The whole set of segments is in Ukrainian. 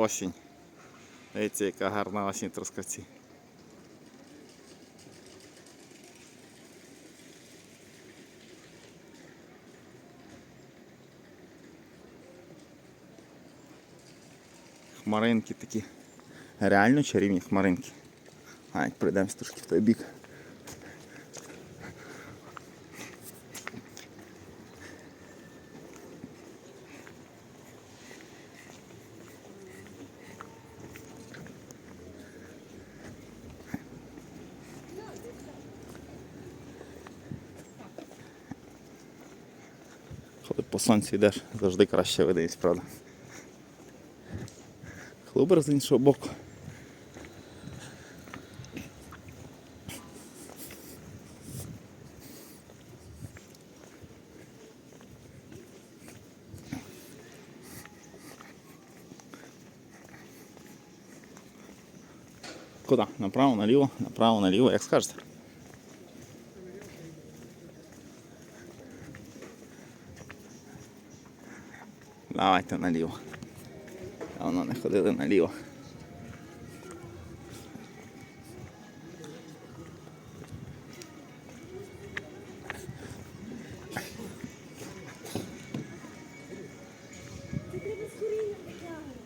Осінь. Дивіться, яка гарна осінь Трускавці. Хмаринки такі. Реально чарівні хмаринки. А, прийдемо трошки в той бік. Коли по сонцю йдеш, завжди краще видається, правда. Клубер з іншого боку. Куда? Направо, наліво, направо, наліво, як скажете. Давайте наліво. Давно не ходили наліво. Це треба з корінням витягувати.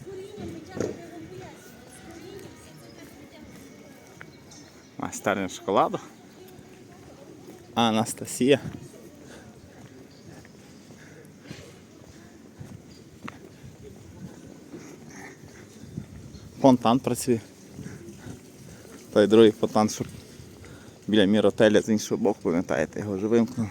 З корінням витягувати, я вам пояснюю. З корінням все це так витягувати. Майстерня шоколаду. Анастасія. Фонтан працює. Той другий фонтан, що біля міротеля з іншого боку, пам'ятаєте, його вже вимкнули.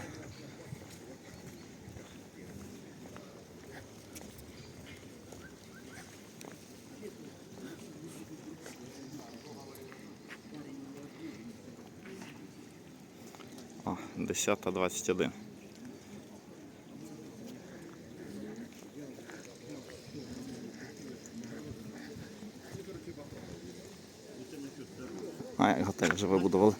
О, 10.21. Готель вже вибудували.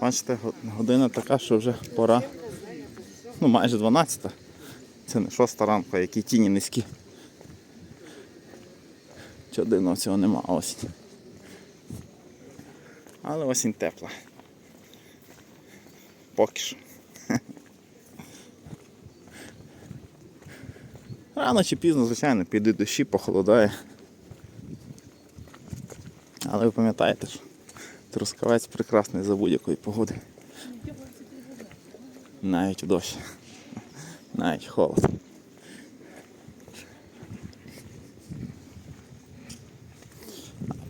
Бачите, година така, що вже пора. Ну, майже 12. Це не 6 ранку, які тіні низькі. Чого дивного цього нема осінь. Але осінь тепла. Поки що. Рано чи пізно, звичайно, підуть дощі, похолодає. Але ви пам'ятаєте, що трускавець прекрасний за будь-якої погоди. Навіть в дощ. Навіть холод.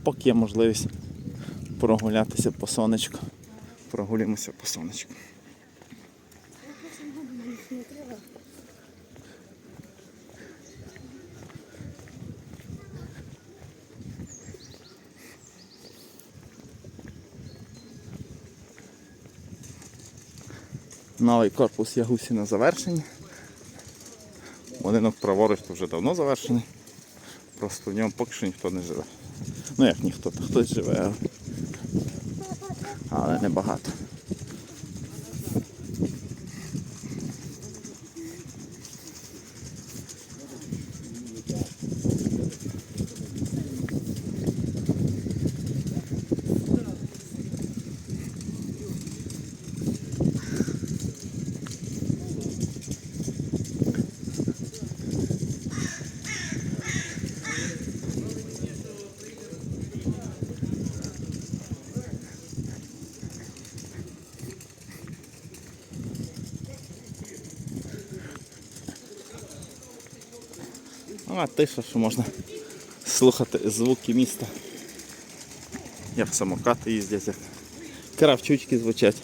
Поки є можливість прогулятися по сонечку. Прогулюємося по сонечку. Новий корпус Ягусі на завершенні. Будинок праворуч то вже давно завершений. Просто в ньому поки що ніхто не живе. Ну як ніхто, то хтось живе, але, але небагато. А тиша, що можна слухати звуки міста. Як самокати їздять, як кравчучки звучать,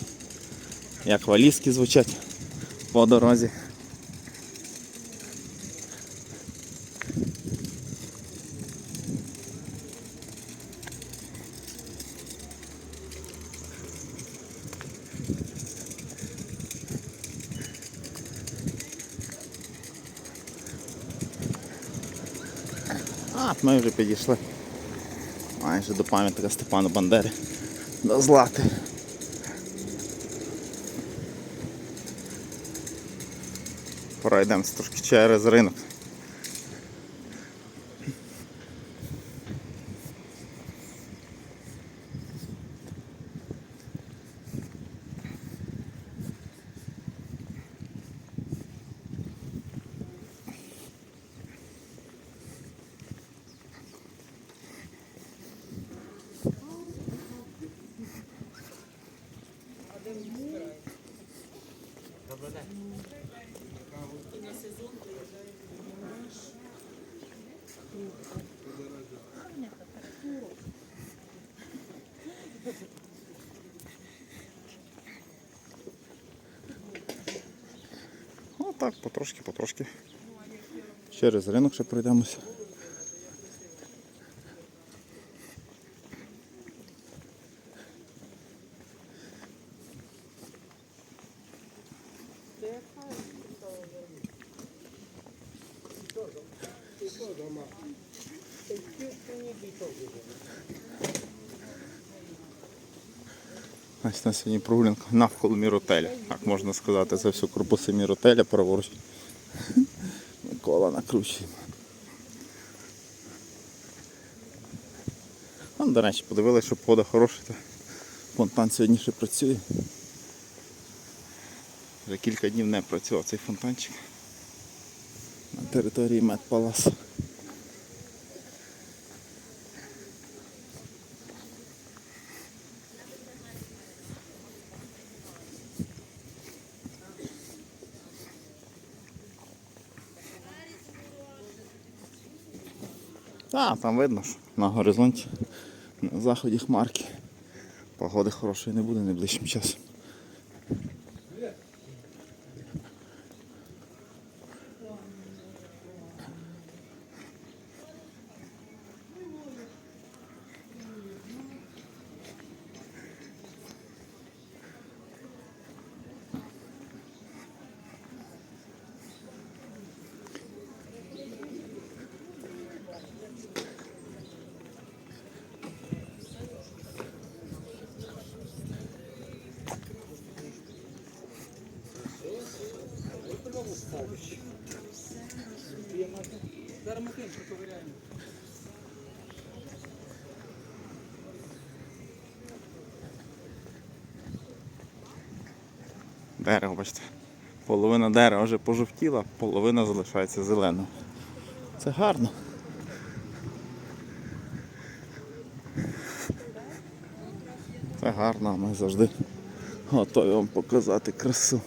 як валізки звучать по дорозі. А, ми вже підійшли майже до пам'ятника Степану Бандери. До Злати. Пройдемо трошки через ринок. Так, потрошки, потрошки. Через ринок ще пройдемося. На сьогодні прогулянка навколо міротеля. Так можна сказати, це все корпуси міротеля праворуч. Микола накручуємо. Там, до речі, подивилися, що погода хороша, то фонтан сьогодні ще працює. Вже кілька днів не працював цей фонтанчик на території Медпаласу. Так, там видно, що на горизонті, на заході хмарки. Погоди хорошої не буде найближчим часом. Дерево, бачите. Половина дерева вже пожовтіла, половина залишається зеленою. Це гарно. Це гарно, ми завжди готові вам показати красу.